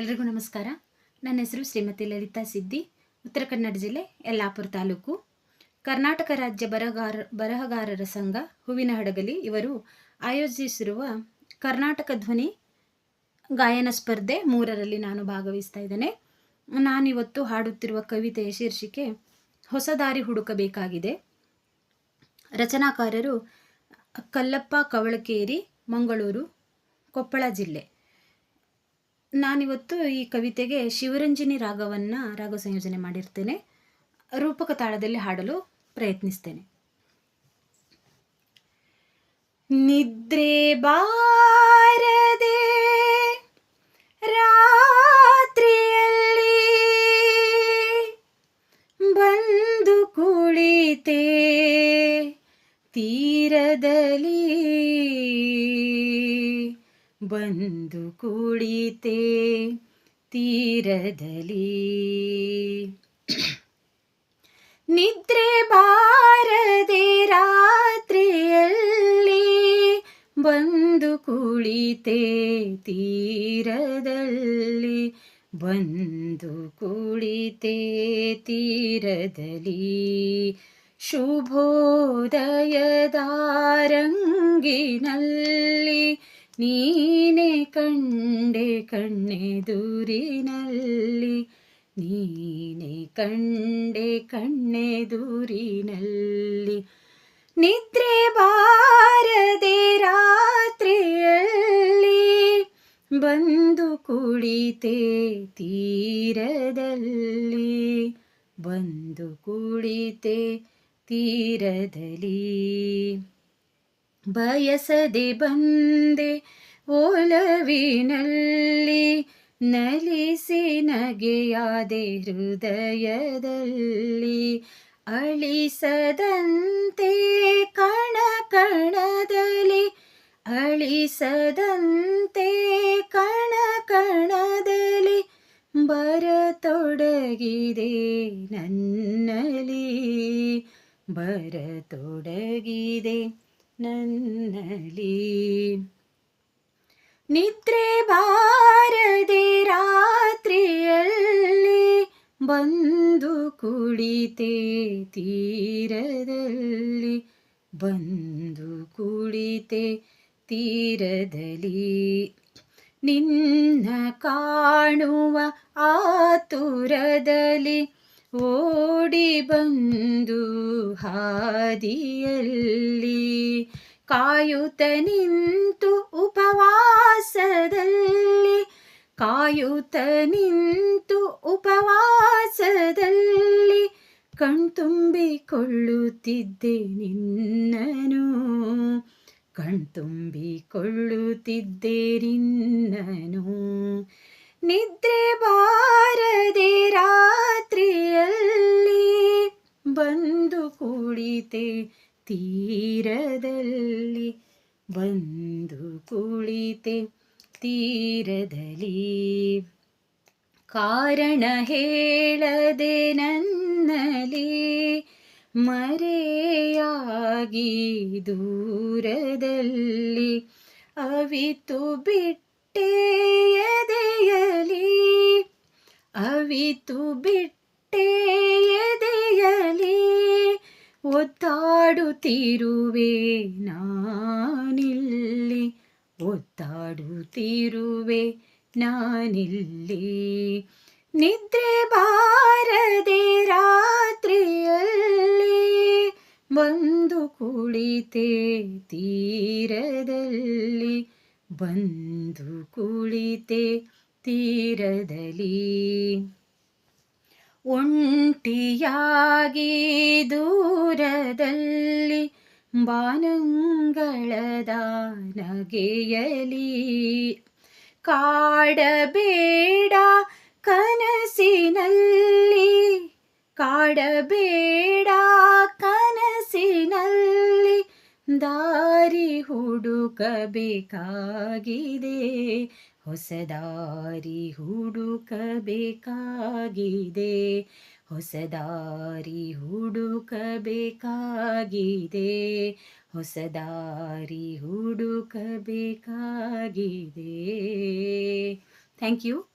ಎಲ್ರಿಗೂ ನಮಸ್ಕಾರ. ನನ್ನ ಹೆಸರು ಶ್ರೀಮತಿ ಲಲಿತಾ ಸಿದ್ದಿ, ಉತ್ತರ ಕನ್ನಡ ಜಿಲ್ಲೆ ಯಲ್ಲಾಪುರ ತಾಲೂಕು. ಕರ್ನಾಟಕ ರಾಜ್ಯ ಬರಹಗಾರ ಬರಹಗಾರರ ಸಂಘ ಹೂವಿನ ಹಡಗಲಿ ಇವರು ಆಯೋಜಿಸಿರುವ ಕರ್ನಾಟಕ ಧ್ವನಿ ಗಾಯನ ಸ್ಪರ್ಧೆ ಮೂರರಲ್ಲಿ ನಾನು ಭಾಗವಹಿಸ್ತಾ ಇದ್ದೇನೆ. ನಾನಿವತ್ತು ಹಾಡುತ್ತಿರುವ ಕವಿತೆಯ ಶೀರ್ಷಿಕೆ ಹೊಸ ದಾರಿ ಹುಡುಕಬೇಕಾಗಿದೆ ರಚನಾಕಾರರು ಕಲ್ಲಪ್ಪ, ಕವಳಕೇರಿ, ಮಂಗಳೂರು, ಕೊಪ್ಪಳ ಜಿಲ್ಲೆ. ನಾನಿವತ್ತು ಈ ಕವಿತೆಗೆ ಶಿವರಂಜನಿ ರಾಗವನ್ನು ರಾಗ ಸಂಯೋಜನೆ ಮಾಡಿರ್ತೇನೆ. ರೂಪಕ ತಾಳದಲ್ಲಿ ಹಾಡಲು ಪ್ರಯತ್ನಿಸ್ತೇನೆ. ನಿದ್ರೆ ಬಾರದೆ ರಾತ್ರಿಯಲ್ಲಿ ಬಂದು ಕುಳಿತೆ ತೀರದಲ್ಲಿ. ನಿದ್ರೆ ಬಾರದೆ ರಾತ್ರಿಯಲ್ಲಿ ಬಂದು ಕುಳಿತೆ ತೀರದಲ್ಲಿ. ಬಂದು ಕುಳಿತೆ ತೀರದಲ್ಲಿ. ಶುಭೋದಯದಾರಂಗಿನಲ್ಲಿ ನೀನೆ ಕಂಡೆ ಕಣ್ಣೆದುರಿನಲ್ಲಿ, ನೀನೆ ಕಂಡೆ ಕಣ್ಣೆದುರಿನಲ್ಲಿ. ನಿದ್ರೆ ಬಾರದೆ ರಾತ್ರಿಯಲ್ಲಿ ಬಂದು ಕುಳಿತೆ ತೀರದಲ್ಲಿ, ಬಂದು ಕುಳಿತೆ ತೀರದಲ್ಲಿ. ಬಯಸದೆ ಬಂದೆ ಓಲವಿನಲ್ಲಿ ನಲಿಸಿ ನಗೆಯಾದೆ ಹೃದಯದಲ್ಲಿ ಅಳಿಸದಂತೆ ಕಣ ಕಣದಲ್ಲಿ ಅಳಿಸದಂತೆ ಕಣ ಕಣದಲ್ಲಿ ಬರತೊಡಗಿದೆ ನನ್ನಲಿ ಬರತೊಡಗಿದೆ ನನ್ನಲಿ ನಿದ್ರೆ ಬಾರದೆ ರಾತ್ರಿಯಲ್ಲಿ ಬಂದು ಕುಳಿತೆ ತೀರದಲ್ಲಿ ಬಂದು ಕುಳಿತೆ ತೀರದಲ್ಲಿ. ನಿನ್ನ ಕಾಣುವ ಆತುರದಲ್ಲಿ ಓಡಿ ಬಂದು ಹಾದಿಯಲ್ಲಿ ಕಾಯುತ್ತ ನಿಂತು ಉಪವಾಸದಲ್ಲಿ ಕಾಯುತ ನಿಂತು ಉಪವಾಸದಲ್ಲಿ ಕಣ್ತುಂಬಿಕೊಳ್ಳುತ್ತಿದ್ದೆ ನಿನ್ನನು ಕಣ್ತುಂಬಿಕೊಳ್ಳುತ್ತಿದ್ದೆ ನಿನ್ನನು ನಿದ್ರೆ ಬಾರದೆ ರಾತ್ರಿಯಲ್ಲಿ ಕುಳಿತೆ ತೀರದಲ್ಲಿ ಬಂದು ಕುಳಿತೆ. ತೀರದಲ್ಲಿ ಕಾರಣ ಹೇಳದೆ ನನ್ನಲಿ ಮರೆಯಾಗಿ ದೂರದಲ್ಲಿ ಅವಿತು ಬಿಟ್ಟೆಯದೆಯಲಿ, ಅವಿತು ಬಿಟ್ಟೆ ಎದೆಯಲಿ ಒತ್ತಾಡುತ್ತಿರುವೆ ನಾನಿಲ್ಲಿ. ಒತ್ತಾಡುತ್ತಿರುವೆ ನಾನಿಲ್ಲಿ. ನಿದ್ರೆ ಬಾರದೆ ರಾತ್ರಿಯಲ್ಲಿ ಬಂದು ಕುಳಿತೆ ತೀರದಲ್ಲಿ. ಬಂದು ಕುಳಿತೆ ತೀರದಲ್ಲಿ. ಒಂಟಿಯಾಗಿ ದೂರದಲ್ಲಿ ಬಾನಂಗಳದ ನಗೆಯಲಿ ಕಾಡಬೇಡ ಕನಸಿನಲ್ಲಿ ಕಾಡಬೇಡ ದಾರಿ ಹುಡುಕಬೇಕಾಗಿದೆ. ಹೊಸದಾರಿ ಹುಡುಕಬೇಕಾಗಿದೆ. ಹೊಸದಾರಿ ಹುಡುಕಬೇಕಾಗಿದೆ. ಹೊಸದಾರಿ ಹುಡುಕಬೇಕಾಗಿದೆ. Thank you